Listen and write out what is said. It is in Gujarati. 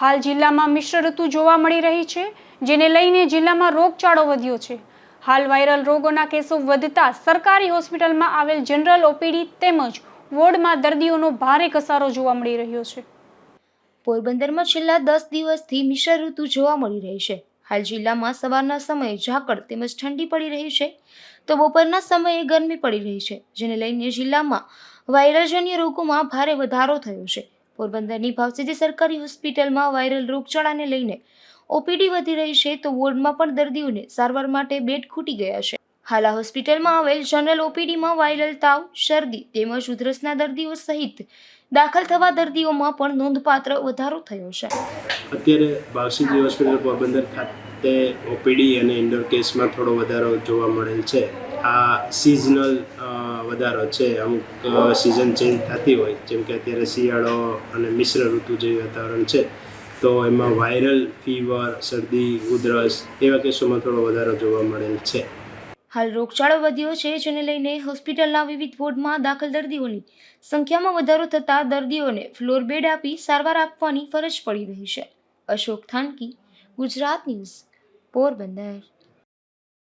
હાલ જિલ્લામાં મિશ્ર ઋતુ જોવા મળી રહી છે, જેને લઈને જિલ્લામાં રોગચાળો વધ્યો છે. હાલ વાયરલ રોગોના કેસો વધતા સરકારી હોસ્પિટલમાં આવેલ જનરલ ઓપીડી તેમજ વોર્ડમાં દર્દીઓનો ભારે ઘસારો જોવા મળી રહ્યો છે. પોરબંદરમાં છેલ્લા દસ દિવસથી મિશ્ર ઋતુ જોવા મળી રહી છે. હાલ જિલ્લામાં સવારના સમયે ઝાકળ તેમજ ઠંડી પડી રહી છે, તો બપોરના સમયે ગરમી પડી રહી છે, જેને લઈને જિલ્લામાં વાયરલજન્ય રોગોમાં ભારે વધારો થયો છે. પોરબંદરની ભાવસીજી સરકારી હોસ્પિટલમાં વાયરલ રોગચાળાને લઈને ઓપીડી વધી રહી છે, તો વોર્ડમાં પણ દર્દીઓને સારવાર માટે બેડ ખૂટી ગયા છે. હાલ આ હોસ્પિટલમાં આવેલ જનરલ ઓપીડીમાં વાયરલ તાવ, શરદી તેમજ ઉધરસના દર્દીઓ સહિત દાખલ થવા દર્દીઓમાં પણ નોંધપાત્ર વધારો થયો છે. અત્યારે ભાવસીજી હોસ્પિટલ પોરબંદર ખાતે ઓપીડી અને ઇન્ડોર કેસમાં થોડો વધારો જોવા મળેલ છે. આ સિઝનલ વધારો છે, અમુક સિઝન ચેન્જ થતી હોય. જેમ કે અત્યારે શિયાળો અને મિશ્ર ઋતુ જેવી વાતાવરણ છે, તો એમાં વાયરલ ફીવર શરદી, ઉધરસ એવા કેસોમાં થોડો વધારો જોવા મળેલ છે. હાલ રોગચાળો વધ્યો છે, જેને લઈને હોસ્પિટલના વિવિધ વોર્ડમાં દાખલ દર્દીઓની સંખ્યામાં વધારો થતાં દર્દીઓને ફ્લોર બેડ આપી સારવાર આપવાની ફરજ પડી રહી છે. અશોક થાનકી, ગુજરાત ન્યૂઝ, પોરબંદર.